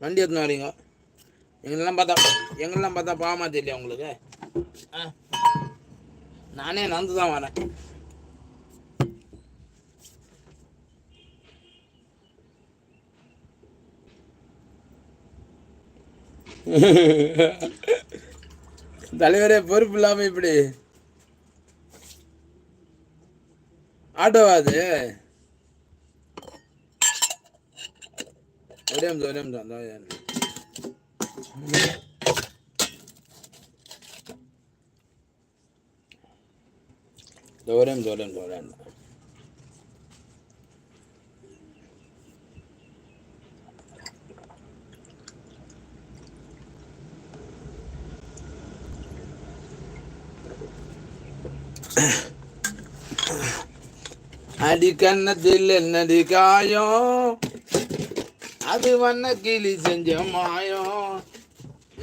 வண்டி எடுத்துன்னு வரீங்க எங்களெல்லாம் பார்த்தா எங்களெல்லாம் பார்த்தா பாவமாக தெரியல உங்களுக்கு? ஆ. நானே நடந்து தான் வரேன். தலைவரே பொறுப்பு இல்லாம இப்படி. ஆட்டோவா அது? ஒரே நிமிஷம் ஒரே நிமிஷம் இதோ வரேன். இதோ ஒரே நிமிஷம் ஒரே நிமிஷம் அது வண்ண கிளி செஞ்ச மாயம்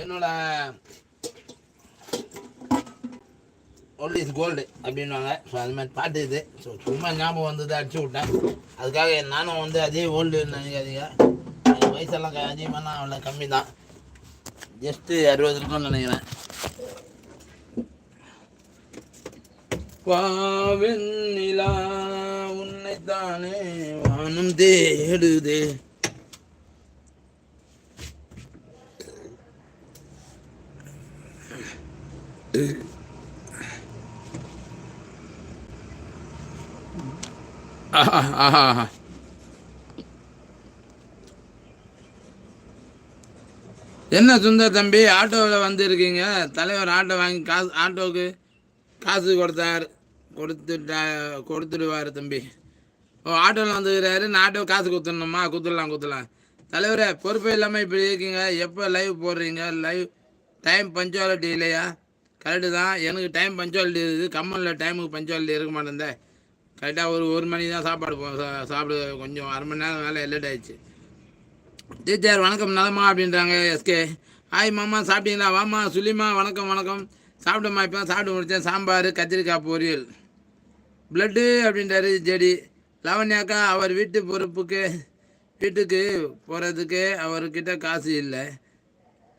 என்னோட ஓல்ட் இஸ் கோல்டு அப்படின்வாங்க ஸோ அது மாதிரி பாட்டு இது. ஸோ சும்மா ஞாபகம் வந்தது அடிச்சு விட்டேன். அதுக்காக நானும் வந்து அதே ஓல்டு நினைக்காதீங்க. என் வயசெல்லாம் அதிகமாக அவ்வளோ கம்மி தான் ஜஸ்ட்டு அறுபது இருக்கும்னு நினைக்கிறேன். வாவெண்ணிலா உன்னைத்தானே வானம் தேடுதே. ஆஹா, என்ன சுந்தர் தம்பி ஆட்டோவில் வந்திருக்கீங்க தலைவர் ஆட்டோ வாங்கி காசு ஆட்டோவுக்கு காசு கொடுத்தார். கொடுத்துட்டா கொடுத்துடுவார் தம்பி. ஓ ஆட்டோவில் வந்துக்கிறாரு நான் ஆட்டோ காசு கொடுத்துடணுமா கொடுத்துடலாம் கொடுத்துடலாம் தலைவரே பொறுப்பே இல்லாமல் இப்படி இருக்கீங்க. எப்போ லைவ் போடுறீங்க? லைவ் டைம் பஞ்சுவாலிட்டி இல்லையா? கரெக்டு தான். எனக்கு டைம் பஞ்சுவாலிட்டி இருக்குது. கம்மலில் டைமுக்கு பஞ்சுவாலிட்டி இருக்க மாட்டேன் கரெக்டாக ஒரு ஒரு மணி தான் சாப்பாடு சா- சாப்பிடு. கொஞ்சம் அரை மணி நேரம் வேலை லேட் ஆயிடுச்சு. டீச்சர் வணக்கம். நலமா அப்படின்றாங்க எஸ்கே ஹாய் மாமா. சாப்பிட்டீங்களா? வாமா சுலிமா வணக்கம் வணக்கம். சாப்பிட்டோமா இப்போ? சாப்பிட்டு முடித்தேன் சாம்பார் கத்திரிக்காய் பொரியல். பிளட்டு அப்படின்றாரு ஜெடி. லவண்யாக்கா அவர் வீட்டு பொறுப்புக்கு வீட்டுக்கு போகிறதுக்கு அவர்கிட்ட காசு இல்லை.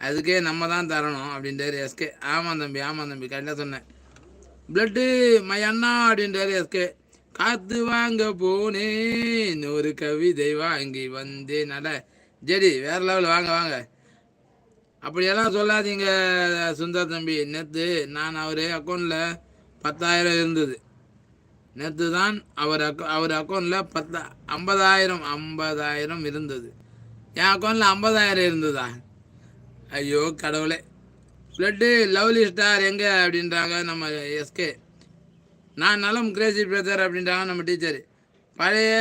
அதுக்கே நம்ம தான் தரணும் அப்படின்றாரு எஸ்கே ஆமாம் தம்பி ஆமாம் தம்பி கரெக்டாக சொன்னேன் பிளட்டு மை அண்ணா அப்படின்றாரு எஸ்கே காத்து வாங்க போனேன் ஒரு கவிதை வாங்கி வந்தேன். நட ஜெடி வேற லெவல் வாங்க வாங்க. அப்படியெல்லாம் சொல்லாதீங்க சுந்தர் தம்பி. நேற்று நான் அவர் அக்கௌண்ட்டில் பத்தாயிரம் இருந்தது. நேற்று தான் அவர் அக்கௌ அவர் அக்கௌண்ட்டில் பத்தா ஐம்பதாயிரம் ஐம்பதாயிரம் இருந்தது. என் அக்கௌண்ட்டில் ஐம்பதாயிரம் இருந்ததா? ஐயோ கடவுளே. பிளட்டு லவ்லி ஸ்டார் எங்கே அப்படின்றாங்க நம்ம எஸ்கே. நான் நலம் கிரேசி பிரதர் அப்படின்றாங்க நம்ம டீச்சர். பழைய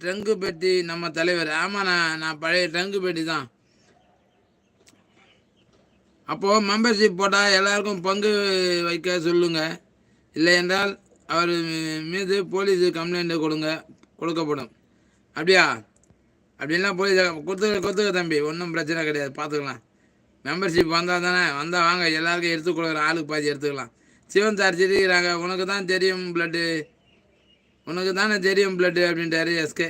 ட்ரங்கு பெட்டி நம்ம தலைவர். ஆமாம் நான் நான் பழைய ட்ரங்கு பெட்டி தான். அப்போது மெம்பர்ஷிப் போட்டால் எல்லாருக்கும் பங்கு வைக்க சொல்லுங்க. இல்லை என்றால் அவர் மீது போலீஸு கம்ப்ளைண்ட்டு கொடுங்க கொடுக்கப்படும். அப்படியா? அப்படின்லாம் போய் கொடுத்துக்க கொடுத்துக்க தம்பி. ஒன்றும் பிரச்சனை கிடையாது. பார்த்துக்கலாம். மெம்பர்ஷிப் வந்தால் தானே வந்தால் வாங்க. எல்லாருக்கும் எடுத்து கொடுக்குற ஆளுக்கு பாதி எடுத்துக்கலாம். சிவன் சார் சிரிக்கிறாங்க. உனக்கு தான் தெரியும் பிளட்டு உனக்கு தானே தெரியும் பிளட்டு அப்படின்ட்டாரு எஸ்கே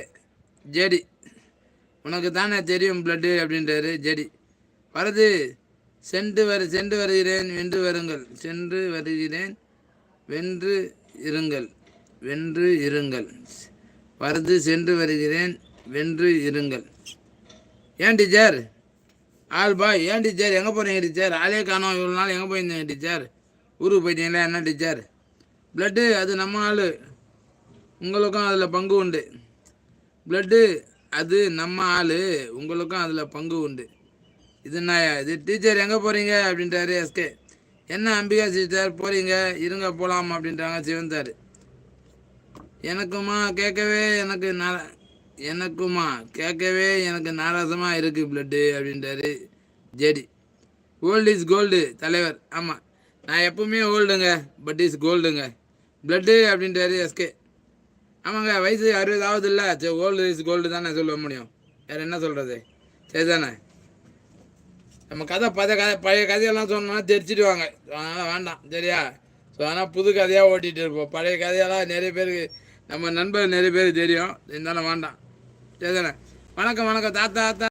ஜேடி உனக்கு தானே தெரியும் பிளட்டு அப்படின்றாரு ஜேடி வரது. சென்று வரு சென்று வருகிறேன் வென்று வருங்கள். சென்று வருகிறேன் வென்று இருங்கள். வென்று இருங்கள். வருது சென்று வருகிறேன் வென்று இருங்கள். ஏன் டீச்சர்? ஆள் பாய் ஏன் டீச்சர்? எங்கே போகிறீங்க டீச்சர்? ஆளே காணோம் இவ்வளோ நாள் எங்கே போயிருந்தீங்க டீச்சர்? ஊருக்கு போயிட்டீங்களா? என்ன டீச்சர்? பிளட்டு அது நம்ம ஆள். உங்களுக்கும் அதில் பங்கு உண்டு. பிளட்டு அது நம்ம ஆள். உங்களுக்கும் அதில் பங்கு உண்டு. இது என்னயா இது டீச்சர் எங்கே போகிறீங்க அப்படின்றாரு எஸ்கே. என்ன அம்பிகா சிஸ்டர்? போகிறீங்க இருங்க போகலாம் அப்படின்றாங்க சிவந்தார் எனக்குமா கேட்கவே எனக்கு நான் எனக்குமா கேட்கவே எனக்கு நாராசமாக இருக்குது பிளட்டு அப்படின்றாரு ஜேடி. ஓல்டு இஸ் கோல்டு தலைவர். ஆமாம் நான் எப்பவுமே ஓல்டுங்க பட் இஸ் கோல்டுங்க பிளட்டு அப்படின்றாரு எஸ்கே ஆமாங்க வயசு அறுபது ஆகுது இல்லை சரி ஓல்டு இஸ் கோல்டு தானே சொல்ல முடியும். வேறு என்ன சொல்கிறது சரி தானே நம்ம கதை பழைய கதை பழைய கதையெல்லாம் சொன்னோம்னா தெரிச்சிடுவாங்க. அதனால் வேண்டாம் சரியா? ஸோ ஆனால் புது கதையாக ஓட்டிகிட்டு இருப்போம். பழைய கதையெல்லாம் நிறைய பேருக்கு நம்ம நண்பர் நிறைய பேருக்கு தெரியும். இருந்தாலும் வேண்டாம். சரி தானே வணக்கம் வணக்கம் தாத்தா தாத்தா.